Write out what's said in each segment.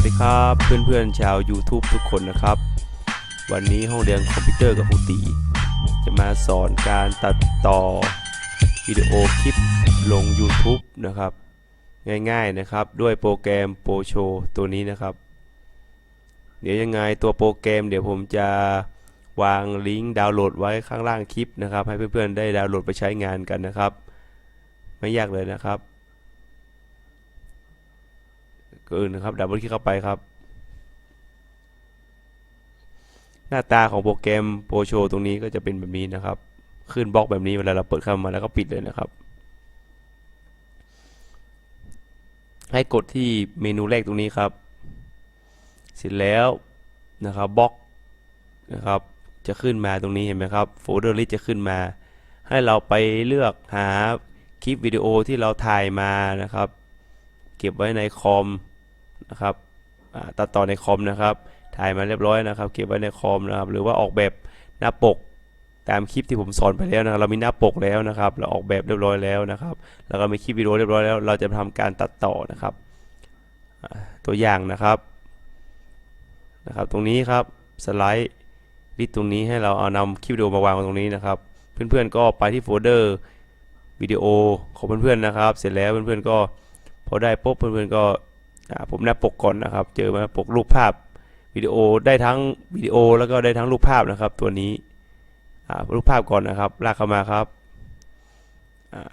วัสดีครับเพื่อนๆชาว YouTube ทุกคนนะครับ วันนี้ห้องเรียนคอมพิวเตอร์กับครูตี จะมาสอนการตัดต่อวิดีโอคลิปลง YouTube นะครับ ง่ายๆนะครับด้วยโปรแกรม p r o s h o w ตัวนี้นะครับ เดี๋ยวยังไงตัวโปรแกรม เดี๋ยวผมจะวางลิงก์ดาวน์โหลดไว้ข้างล่างคลิปนะครับ ให้เพื่อนๆได้ดาวน์โหลดไปใช้งานกันนะครับ ไม่ยากเลยนะครับ ก็อื่นนะครับดับเบิลคลิกเข้าไปครับ หน้าตาของโปรแกรมโปรโชตรงนี้ก็จะเป็นแบบนี้นะครับ ขึ้นบล็อกแบบนี้เวลาเราเปิดเข้ามาแล้วก็ปิดเลยนะครับ ให้กดที่เมนูแรกตรงนี้ครับ เสร็จแล้วนะครับบล็อกนะครับจะขึ้นมาตรงนี้เห็นไหมครับโฟลเดอร์ลิสจะขึ้นมา ให้เราไปเลือกหาคลิปวิดีโอที่เราถ่ายมานะครับ เก็บไว้ในคอม นะครับตัดต่อในคอมนะครับ ถ่ายมาเรียบร้อยนะครับ เก็บไว้ในคอมนะครับหรือว่าออกแบบหน้าปกตามคลิปที่ผมสอนไปแล้วนะครับเรามีหน้าปกแล้วนะครับ เราออกแบบเรียบร้อยแล้วนะครับ แล้วก็มีคลิปวิดีโอเรียบร้อยแล้ว เราจะทำการตัดต่อนะครับ ตัวอย่างนะครับนะครับ ตรงนี้ครับสไลด์ลิสตรงนี้ให้เราเอานำคลิปวิดีโอมาวางตรงนี้นะครับ เพื่อนๆก็ไปที่โฟลเดอร์วิดีโอของเพื่อนๆนะครับ เสร็จแล้วเพื่อนๆก็พอได้ปุ๊บเพื่อนๆก็อ่า ผมหน้าปกก่อนนะครับ เจอมาปกรูปภาพวิดีโอได้ทั้งวิดีโอแล้วก็ได้ทั้งรูปภาพนะครับ ตัวนี้รูปภาพก่อนนะครับ ลากเข้ามาครับ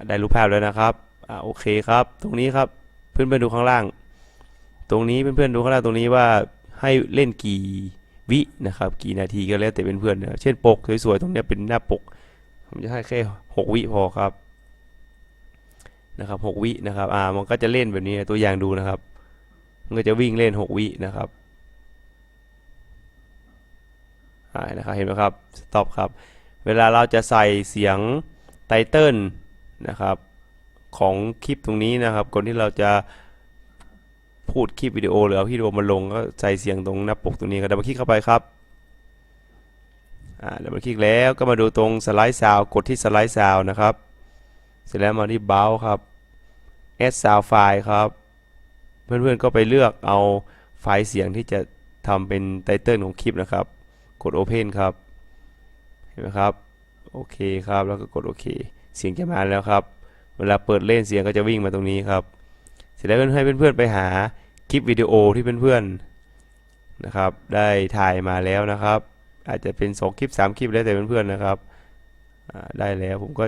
ได้รูปภาพแล้วนะครับอโอเคครับ ตรงนี้ครับเพื่อนๆดูข้างล่าง ตรงนี้เพื่อนๆดูข้างล่างตรงนี้ว่าให้เล่นกี่วินะครับ กี่นาทีก็แล้วแต่เพื่อนๆนะเช่นปกสวยๆตรงนี้เป็นหน้าปก ผมจะให้แค่หกวิพอครับนะครับ6วินะครับอ่ามันก็จะเล่นแบบนี้ตัวอย่างดูนะครับ ก็จะวิ่งเล่น 6 วินะครับอ่านะครับเห็นไหมครับสต็อปครับ เวลาเราจะใส่เสียงไตเติลนะครับของคลิปตรงนี้นะครับก่อนที่เราจะพูดคลิปวิดีโอหรือเอาคลิปวิดีโอมาลงก็ใส่เสียงตรงหน้าปกตรงนี้ก็ดับเบิลคลิกเข้าไปครับอ่าดับเบิลคลิกแล้วก็มาดูตรงสไลด์ซาวกดที่สไลด์ซาวนะครับ เสร็จแล้วมาที่ b o w ครับ add sound file ครับ เพื่อนๆก็ไปเลือกเอาไฟล์เสียงที่จะทำเป็นไตเติลของคลิปนะครับ กด open ครับ เห็นไหมครับ โอเคครับ แล้วก็กดโอเค เสียงจะมาแล้วครับ เวลาเปิดเล่นเสียงก็จะวิ่งมาตรงนี้ครับ เสร็จแล้วให้เพื่อนๆไปหาคลิปวิดีโอที่เพื่อนๆนะครับ ได้ถ่ายมาแล้วนะครับ อาจจะเป็น 2 คลิป 3 คลิปแล้วแต่เพื่อนๆนะครับ ได้แล้วผมก็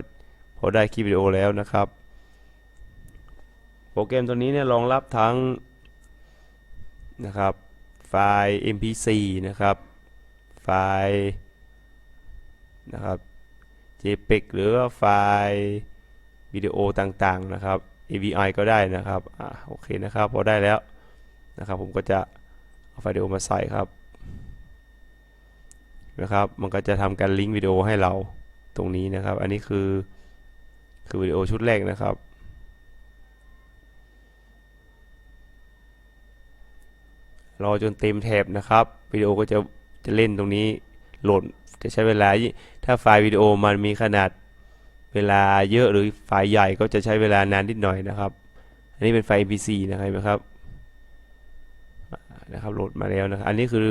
พอได้คลิปวิดีโอแล้วนะครับ โปรแกรมตัวนี้เนี่ยรองรับทั้งนะครับไฟล์ mp4 นะครับ ไฟล์นะครับ jpeg หรือว่าไฟล์วิดีโอต่างๆนะครับ avi ก็ได้นะครับอ่าโอเคนะครับพอได้แล้วนะครับ ผมก็จะเอาไฟล์วิดีโอมาใส่ครับนะครับ มันก็จะทำการลิงก์วิดีโอให้เราตรงนี้นะครับ อันนี้คือคือวิดีโอชุดแรกนะครับ รอจนเต็มแถบนะครับวิดีโอก็จะจะเล่นตรงนี้โหลดจะใช้เวลา ถ้าไฟล์วิดีโอมันมีขนาดเวลาเยอะหรือไฟล์ใหญ่ก็จะใช้เวลานานนิดหน่อยนะครับ อันนี้เป็นไฟล์ mp4 นะครับนไหมครับนะครับโหลดมาแล้วนะครับอันนี้คือ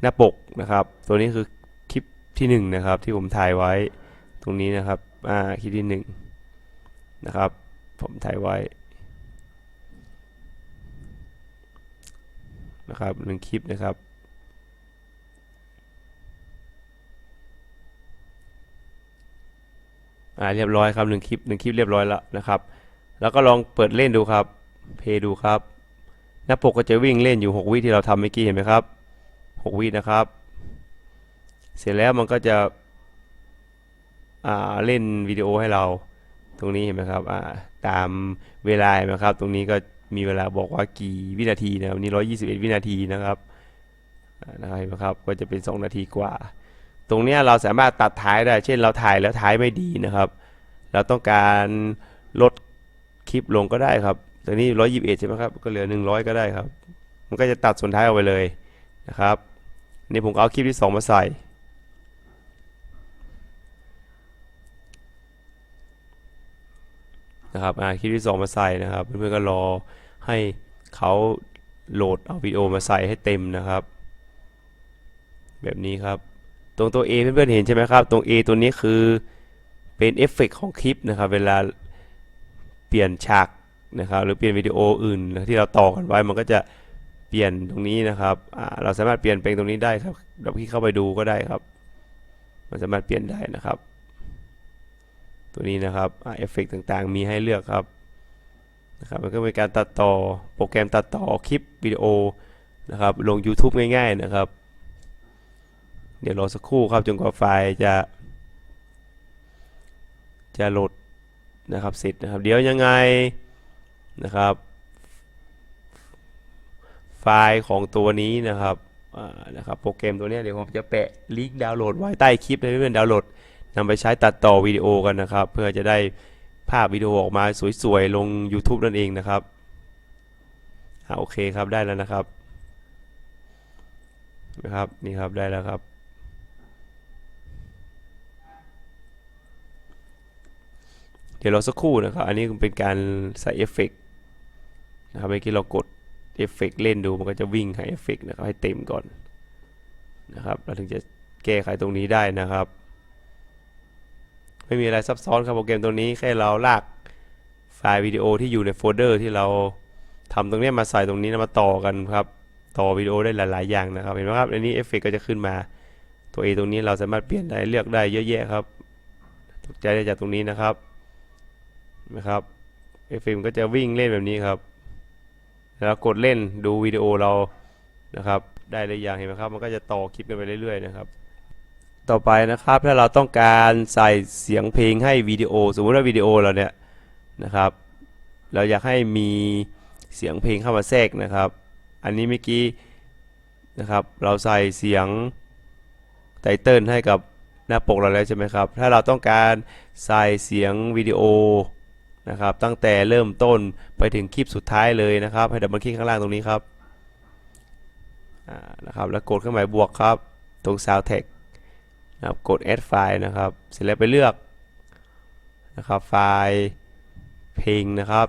หน้าปกนะครับ ตัวนี้คือคลิปที่หนึ่งนะครับ ที่ผมถ่ายไว้ตรงนี้นะครับอ่าคลิปที่หนึ่งนะครับผมถ่ายไว้ นะครับหนึ่งคลิปนะครับอ่าเรียบร้อยครับหนึ่งคลิปหนึ่งคลิปเรียบร้อยแล้วนะครับ แล้วก็ลองเปิดเล่นดูครับ เพย์ดูครับ หน้าปกก็จะวิ่งเล่นอยู่ 6 วิที่เราทำเมื่อกี้เห็นไหมครับ 6 วินะครับ เสร็จแล้วมันก็จะอ่าเล่นวิดีโอให้เรา ตรงนี้เห็นไหมครับอ่าตามเวลาเห็นไหมครับ ตรงนี้ก็ มีเวลาบอกว่ากี่วินาทีนะครับนี่121วินาทีนะครับอ่านะครับนไหมครับก็จะเป็น2นาทีกว่า ตรงนี้เราสามารถตัดท้ายได้ เช่นเราถ่ายแล้วท้ายไม่ดีนะครับ เราต้องการลดคลิปลงก็ได้ครับตอนนี้121ใช่ไหมครับก็เหลือ100ก็ได้ครับ มันก็จะตัดส่วนท้ายออกไปเลยนะครับนี่ผมเอาคลิปที่2มาใส่ นะครับอ่าคลิปที่สองมาใส่นะครับ เพื่อนๆก็รอให้เขาโหลดเอาวิดีโอมาใส่ให้เต็มนะครับ แบบนี้ครับ ตรงตัว A เพื่อนๆเห็นใช่ไหมครับ ตรง A ตัวนี้คือเป็นเอฟเฟกต์ของคลิปนะครับ เวลาเปลี่ยนฉากนะครับหรือเปลี่ยนวิดีโออื่นที่เราต่อกันไว้มันก็จะเปลี่ยนตรงนี้นะครับเราสามารถเปลี่ยนแปลงตรงนี้ได้ครับเราคลิกเข้าไปดูก็ได้ครับ มันสามารถเปลี่ยนได้นะครับ ตัวนี้นะครับเอฟเฟกต์ต่างๆ มีให้เลือกครับนะครับมันก็เป็นการตัดต่อโปรแกรมตัดต่อคลิปวิดีโอนะครับลง YouTube ง่ายๆนะครับ เดี๋ยวรอสักครู่ครับจนกว่าไฟล์จะ จะโหลดนะครับเสร็จนะครับเดี๋ยวยังไงนะครับ ไฟล์ของตัวนี้นะครับนะครับโปรแกรมตัวนี้เดี๋ยวผมจะแปะลิงก์ดาวน์โหลดไว้ใต้คลิปให้เพื่อนๆดาวน์โหลด นำไปใช้ตัดต่อวิดีโอกันนะครับ เพื่อจะได้ภาพวิดีโอออกมาสวยๆ ลง YouTube นั่นเองนะครับอโอเคครับได้แล้วนะครับนะครับนี่ครับได้แล้วครับเดี๋ยวเราสักครู่นะครับ อันนี้เป็นการใส่เอฟเฟกต์นะครับเมื่อกี้เรากดเอฟเฟกต์เล่นดูมันก็จะวิ่งหาเอฟเฟกต์นะครับให้เต็มก่อนนะครับ เราถึงจะแก้ไขตรงนี้ได้นะครับ ไม่มีอะไรซับซ้อนครับโปรแกรมตัวนี้แค่เราลากไฟล์วิดีโอที่อยู่ในโฟลเดอร์ที่เราทำตรงนี้มาใส่ตรงนี้นะมาต่อกันครับ ต่อวิดีโอได้หลาย ๆ อย่างนะครับ เห็นไหมครับ อันนี้เอฟเฟกต์ก็จะขึ้นมา ตัว A ตรงนี้เราสามารถเปลี่ยนได้เลือกได้เยอะแยะครับตกใจได้จากตรงนี้นะครับนะครับเอฟเอ็มก็จะวิ่งเล่นแบบนี้ครับ แล้วกดเล่นดูวิดีโอเรานะครับ ได้เลยอย่างเห็นไหมครับ มันก็จะต่อคลิปกันไปเรื่อย ๆ นะครับ ต่อไปนะครับ ถ้าเราต้องการใส่เสียงเพลงให้วิดีโอ สมมติว่าวิดีโอเราเนี่ยนะครับ เราอยากให้มีเสียงเพลงเข้ามาแทรกนะครับ อันนี้เมื่อกี้นะครับ เราใส่เสียงไตเติลให้กับหน้าปกเราแล้วใช่ไหมครับ ถ้าเราต้องการใส่เสียงวิดีโอนะครับ ตั้งแต่เริ่มต้นไปถึงคลิปสุดท้ายเลยนะครับ ให้ดับเบิลคลิกข้างล่างตรงนี้ครับนะครับ แล้วกดเครื่องหมายบวกครับ ตรง Sound Tag นะครับกด Add File นะครับ เสร็จแล้วไปเลือกนะครับไฟล์เพลงนะครับ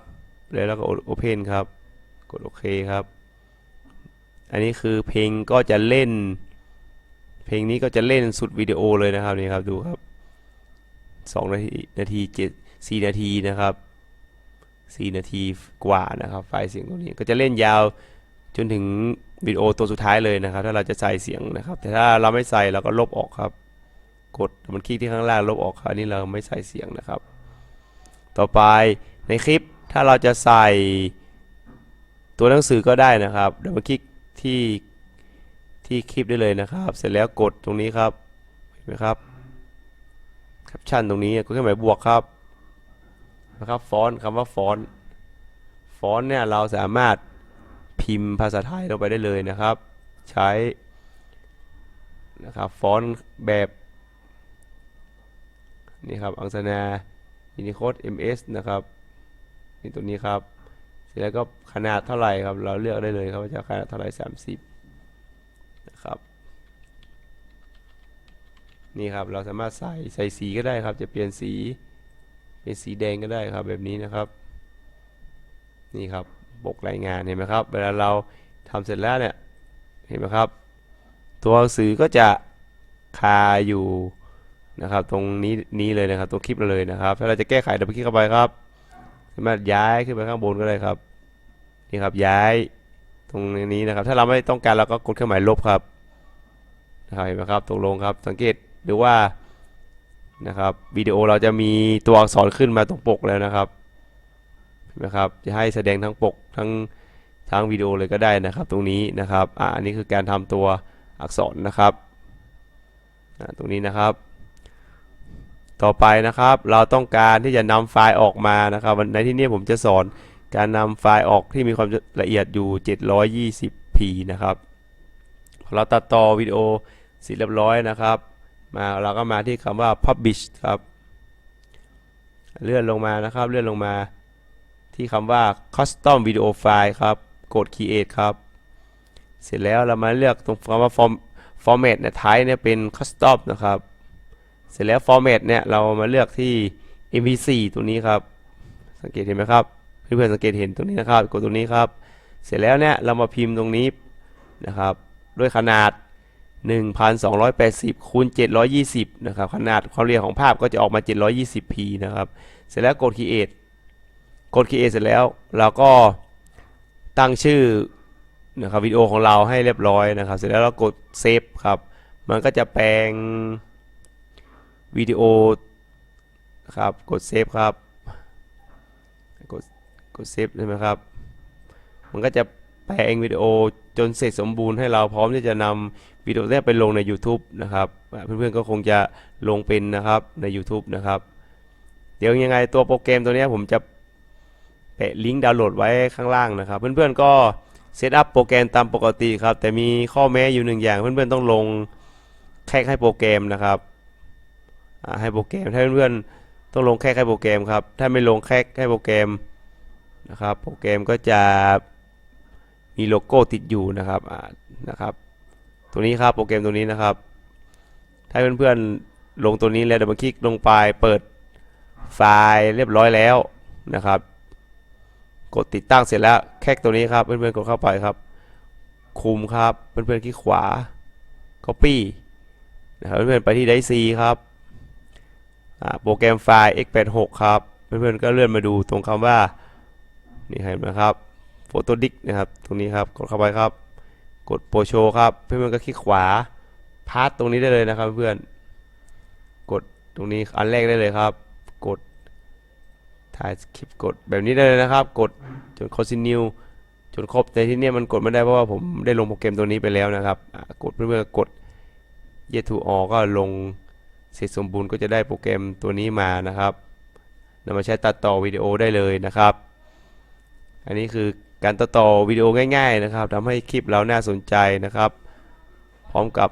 แล้วเราก็ Open ครับ กดโอเคครับ อันนี้คือเพลงก็จะเล่น เพลงนี้ก็จะเล่นสุดวิดีโอเลยนะครับนี่ครับดูครับ2นาทีนาที7 4นาทีนะครับ4นาทีกว่านะครับไฟล์เสียงตรงนี้ก็จะเล่นยาวจนถึงวิดีโอตัวสุดท้ายเลยนะครับ ถ้าเราจะใส่เสียงนะครับ แต่ถ้าเราไม่ใส่เราก็ลบออกครับ กดมันคลิกที่ข้างล่างลบออกครับอันนี้เราไม่ใส่เสียงนะครับ ต่อไปในคลิปถ้าเราจะใส่ตัวหนังสือก็ได้นะครับเดี๋ยวมาคลิกที่ที่คลิปได้เลยนะครับ เสร็จแล้วกดตรงนี้ครับเห็นไหมครับแคปชั่นตรงนี้ก็เครื่องหมายบวกครับนะครับฟอนต์คำว่าฟอนต์ฟอนต์เนี่ยเราสามารถพิมพ์ภาษาไทยลงไปได้เลยนะครับ ใช้นะครับฟอนต์แบบ นี่ครับอังสนายูนิโคด MS นะครับนี่ตัวนี้ครับเสร็จแล้วก็ขนาดเท่าไหร่ครับ เราเลือกได้เลยครับว่าจะขนาดเท่าไหร่ 30นะครับนี่ครับเราสามารถใส่ใส่สีก็ได้ครับ จะเปลี่ยนสีเป็นสีแดงก็ได้ครับแบบนี้นะครับ นี่ครับปกรายงานเห็นไหมครับ เวลาเราทำเสร็จแล้วเนี่ยเห็นไหมครับ ตัวหนังสือก็จะคาอยู่ นะครับ ตรงนี้นี้เลยนะครับตัวคลิปเราเลยนะครับ ถ้าเราจะแก้ไขเราไปคลิกเข้าไปครับสามาย้ายขึ้นไปข้างบนก็ได้ครับนี่ครับย้ายตรงนี้นะครับ ถ้าเราไม่ต้องการเราก็กดเครื่องหมายลบครับนะครับเห็นไหมครับตกลงครับสังเกตดูว่านะครับวิดีโอเราจะมีตัวอักษรขึ้นมาตรงปกแล้วนะครับเห็นไหมครับจะให้แสดงทั้งปกทั้งทั้งวิดีโอเลยก็ได้นะครับ ตรงนี้นะครับอ่าอันนี้คือการทำตัวอักษรนะครับอ่าตรงนี้นะครับ ต่อไปนะครับ เราต้องการที่จะนำไฟล์ออกมานะครับในที่นี้ผมจะสอนการนำไฟล์ออกที่มีความละเอียดอยู่ 720p นะครับ เราตัดต่อวิดีโอเสร็จเรียบร้อยนะครับ มาเราก็มาที่คำว่า publish ครับ เลื่อนลงมานะครับ เลื่อนลงมาที่คำว่า custom video file ครับ กด create ครับ เสร็จแล้วเรามาเลือกตรงคำว่า form format เนี่ย type เนี่ยเป็น custom นะครับ เสร็จแล้ว format เนี่ยเรามาเลือกที่ mp4 ตัวนี้ครับ สังเกตเห็นไหมครับ เพื่อนๆสังเกตเห็นตรงนี้นะครับ กดตรงนี้ครับ เสร็จแล้วเนี่ยเรามาพิมพ์ตรงนี้นะครับ ด้วยขนาด 1280คูณ720 นะครับ ขนาดความเรียงของภาพก็จะออกมา 720p นะครับ เสร็จแล้วกด create กด create เสร็จแล้วเราก็ตั้งชื่อนะครับวิดีโอของเราให้เรียบร้อยนะครับ เสร็จแล้วเรากด save ครับ มันก็จะแปลง วิดีโอครับกด save ครับกดกด save ใช่ไหมครับ มันก็จะแปลงวิดีโอจนเสร็จสมบูรณ์ให้เราพร้อมที่จะนำวิดีโอนี้ไปลงใน YouTube นะครับ เพื่อนๆก็คงจะลงเป็นนะครับใน YouTube นะครับ เดี๋ยวยังไงตัวโปรแกรมตัวนี้ผมจะแปะลิงก์ดาวน์โหลดไว้ข้างล่างนะครับ เพื่อนๆก็เซตอัพโปรแกรมตามปกติครับ แต่มีข้อแม้อยู่หนึ่งอย่าง เพื่อนๆต้องลงแค่ให้โปรแกรมนะครับ ให้โปรแกรมถ้าเพื่อนๆต้องลงแค่ให้โปรแกรมครับ ถ้าไม่ลงแค่ให้โปรแกรมนะครับ โปรแกรมก็จะมีโลโก้ติดอยู่นะครับนะครับตัวนี้ครับโปรแกรมตัวนี้นะครับ ถ้าเพื่อนๆลงตัวนี้แล้วเดี๋ยวมาคลิกลงไปเปิดไฟล์เรียบร้อยแล้วนะครับ กดติดตั้งเสร็จแล้วแค่ตัวนี้ครับเพื่อนๆกดเข้าไปครับ คุมครับเพื่อนๆคลิกขวา Copy นะครับเพื่อนๆไปที่ไดซีครับ โปรแกรมไฟล์ x86 ครับ เพื่อนๆก็เลื่อนมาดูตรงคำว่า นี่เห็นไหมครับ Photodisk นะครับ ตรงนี้ครับ กดเข้าไปครับ กดโปรโชครับ เพื่อนๆก็คลิกขวา พาร์ตตรงนี้ได้เลยนะครับ เพื่อนกดตรงนี้อันแรกได้เลยครับ กดถ่ายคลิปกดแบบนี้ได้เลยนะครับ กดจน continue จนครบแต่ที่นี้ยมันกดไม่ได้เพราะว่าผมได้ลงโปรแกรมตัวนี้ไปแล้วนะครับ กดเพื่อนๆกด yet to all ก็ลง เสร็จสมบูรณ์ก็จะได้โปรแกรมตัวนี้มานะครับนำมาใช้ตัดต่อวิดีโอได้เลยนะครับ อันนี้คือการตัดต่อวิดีโอง่ายๆนะครับทำให้คลิปเราน่าสนใจนะครับ พร้อมกับ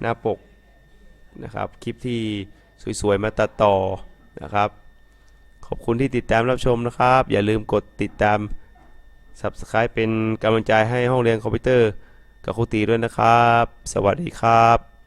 หน้าปกนะครับคลิปที่สวยๆมาตัดต่อนะครับ ขอบคุณที่ติดตามรับชมนะครับ อย่าลืมกดติดตาม Subscribe เป็นกำลังใจให้ห้องเรียนคอมพิวเตอร์กับครูตีด้วยนะครับ สวัสดีครับ